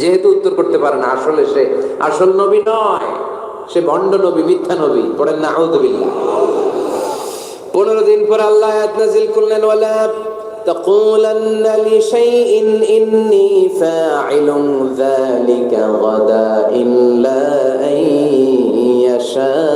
যেহেতু উত্তর করতে পারে না আসলে সে আসল নবী নয় সে ভণ্ড নবী মিথ্যা নবী পড়েন না আউদুবিল্লাহ পনেরো দিন পর আল্লাহ আয়াত নাজিল করলেন ওয়ালা تقولن لشيء إني فاعل ذلك غدا إلا أن يشاء الله ও নবী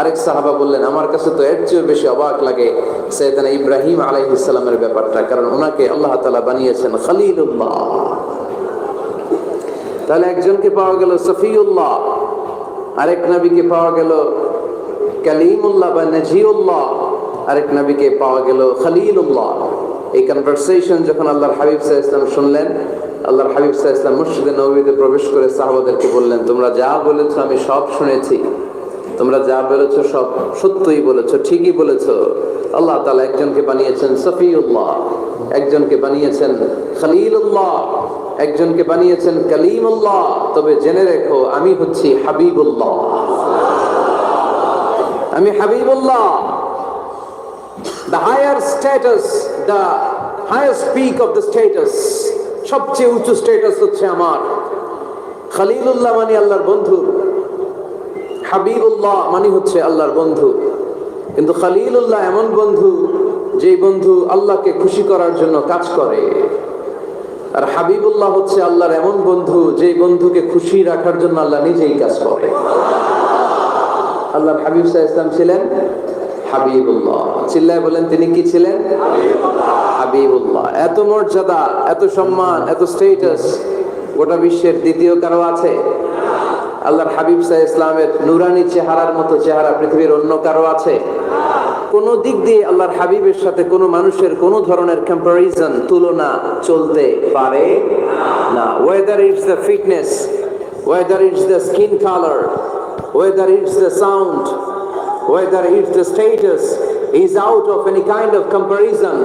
আরেক সাহাবা বললেন, আমার কাছে তো এর চেয়েও বেশি অবাক লাগে সৈয়দানা ইব্রাহিম আলাইহিসসালামের ব্যাপারটা, কারণ ওনাকে আল্লাহ তালা বানিয়েছেন খলিলুল্লাহ। তাহলে একজনকে পাওয়া গেল সফিউল্লাহ, আরেক নবীকে পাওয়া গেল কালিমুল্লাহ বা নাজিউল্লাহ, আরেক নবীকে পাওয়া গেল খলিলুল্লাহ। এই কনভারসেশন যখন আল্লাহর হাবিব সাহা ইসলাম শুনলেন, আল্লাহর হাবিব সাহা ইসলাম মসজিদে নবীতে প্রবেশ করে সাহাবাদেরকে বললেন, তোমরা যা বলেছ আমি সব শুনেছি। তোমরা যা বলেছ সব সত্যই বলেছ, ঠিকই বলেছ। আল্লাহ তালা একজনকে বানিয়েছেন সফিউল্লাহ, একজনকে বানিয়েছেন খলিলুল্লাহ, একজনকে বানিয়েছেন কালিম কালিমুল্লাহ। তবে জেনে রেখো, আমি হচ্ছি হাবিবুল্লাহ। আমি Habibullah. The higher status the highest peak of the status সবচেয়ে উঁচু স্ট্যাটাস হচ্ছে আমার। খালিলুল্লাহ মানে আল্লাহর বন্ধু। হাবিবুল্লাহ মানে হচ্ছে আল্লাহর বন্ধু। কিন্তু খালিলুল্লাহ এমন বন্ধু যে বন্ধু আল্লাহকে খুশি করার জন্য কাজ করে। আর হাবিবুল্লাহ হচ্ছে আল্লাহর এমন বন্ধু যে বন্ধুকে খুশি রাখার জন্য আল্লাহ নিজেই কাজ করে। আল্লাহ হাবিব সাহা ইসলাম ছিলেন? হাবিবুল্লাহ। চিল্লায় বলেন, তিনি কি ছিলেন? হাবিবুল্লাহ। এত মর্যাদা, এত সম্মান, এত স্টেটাস গোটা বিশ্বের দ্বিতীয় কারও আছে? আল্লাহর হাবিব সাহ ইসলামের নুরানি চেহারার মতো চেহারা পৃথিবীর অন্য কারও আছে? কোন দিক দিয়ে আল্লাহর হাবিবের সাথে কোনো মানুষের কোনো ধরনের কম্পারিজন তুলনা চলতে পারে? না। Whether it's the fitness whether it's the skin colour whether it's the sound whether if the status is out of any kind of comparison.